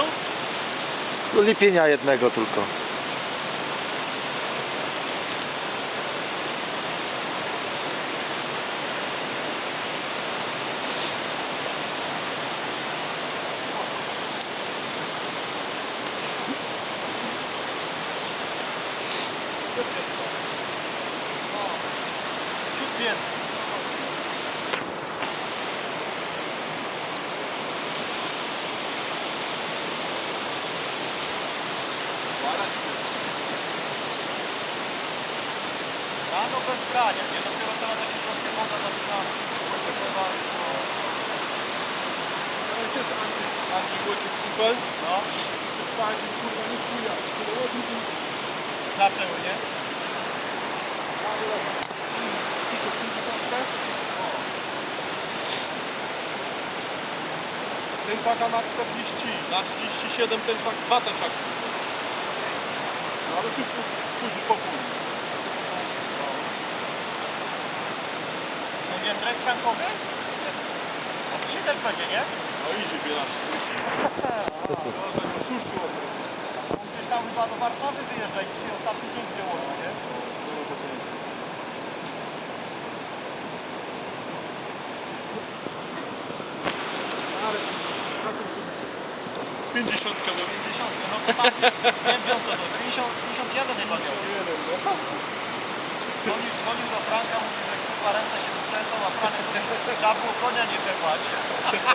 są? Do lipienia jednego tylko. Bez brania, nie? Dopiero teraz jak się troszkę woda zaczyna popływać, to... Andrzej Wojciech Kupel. No, Wsadził, kurwa, nie chuja. Zaczęły, nie? Tęczaka na 40, na 37 tęczak, dwa tęczaki. No ale wszystko później po pół. No jędrek frankowy? A dzisiaj też będzie, nie? No idzie bierać. Może go suszu oprócz. On gdzieś tam chyba do Warszawy wyjeżdża i dzisiaj ostatni dzień gdzie łoży, nie? Pięćdziesiątka do 50, no to tam, nie on to zrobił, 50, 51 chyba miał. Dzwonił, dzwonił do Franka, mówi, że kurwa ręce się mu klecą, a mówi, trzeba było konia nie czepać. Jest.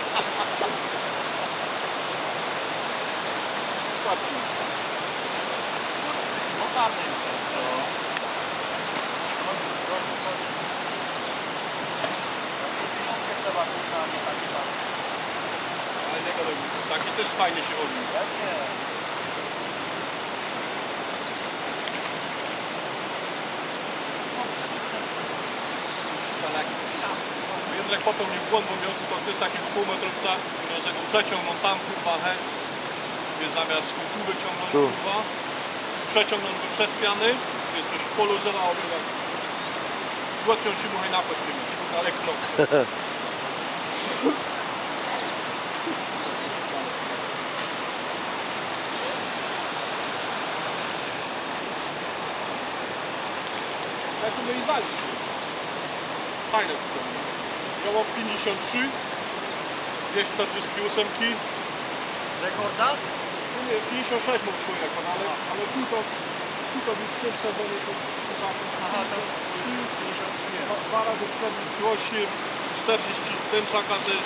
Takie tam. Gadaj, taki też fajnie się robi. Jędrek popełnił błąd, bo miał tylko to jest taki półmetrowca, tego przeciągnął tam kurwa he. Mówię, zamiast tu wyciągnąć Tu. kurwa, przeciągnąć go przez piany, jest coś poluzowało, tak. Łatwią ci muchaj napęd tym, ale knok. Jak to i. Fajne to Mam 53, 248, Rekorda? no nie, 56 mam swój rekord, ale, ale tu to, tu to mi przed sezonem to chyba Aha, to nie, dwa, razy 48, 40 tęczaka też.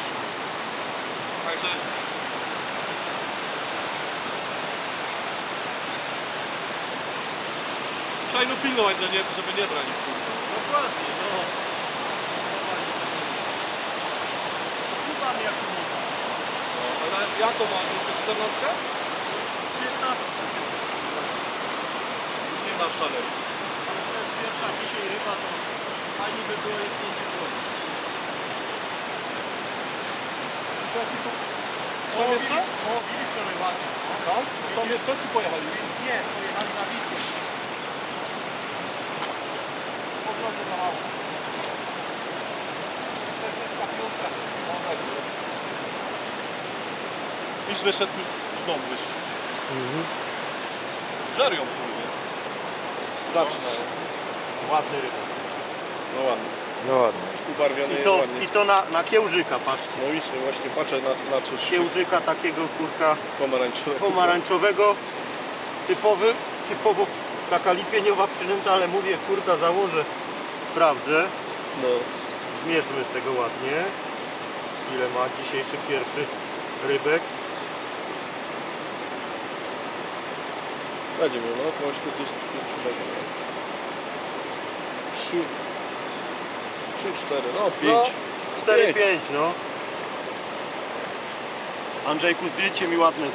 Także Trzeba pilnować, żeby nie, brać. Dokładnie, no. Chyba mi jak mówię. No, ale jaką ma grupę 14? 15. Nie na szale. Ale to jest pierwsza dzisiaj ryba, to fajnie by było je zdjęcie. Są jeszcze? Połowili wczoraj ładnie. Tak? Są jeszcze czy pojechali? Nie, pojechali na Wisłę. Po drodze za mało. 45. Iż wyszedł już z domu wyszedł. Żerią pójdzie. Zaczyna. Ładny ryba. No ładnie. No ładnie. Ubarwiony I to, ładnie. I to na, na kiełżyka, patrzcie. No i właśnie patrzę na, na coś Kiełżyka takiego kurka pomarańczowego. pomarańczowego. Typowy, typowo taka lipieniowa przynęta, ale mówię, kurda, założę, sprawdzę. No. Zmierzmy z tego ładnie. Ile ma dzisiejszy pierwszy rybek? Będzie miał, no właśnie gdzieś tu czulego. Trzy. Trzy, cztery, no pięć. 4-5, no. Andrzejku, zdjęcie mi ładne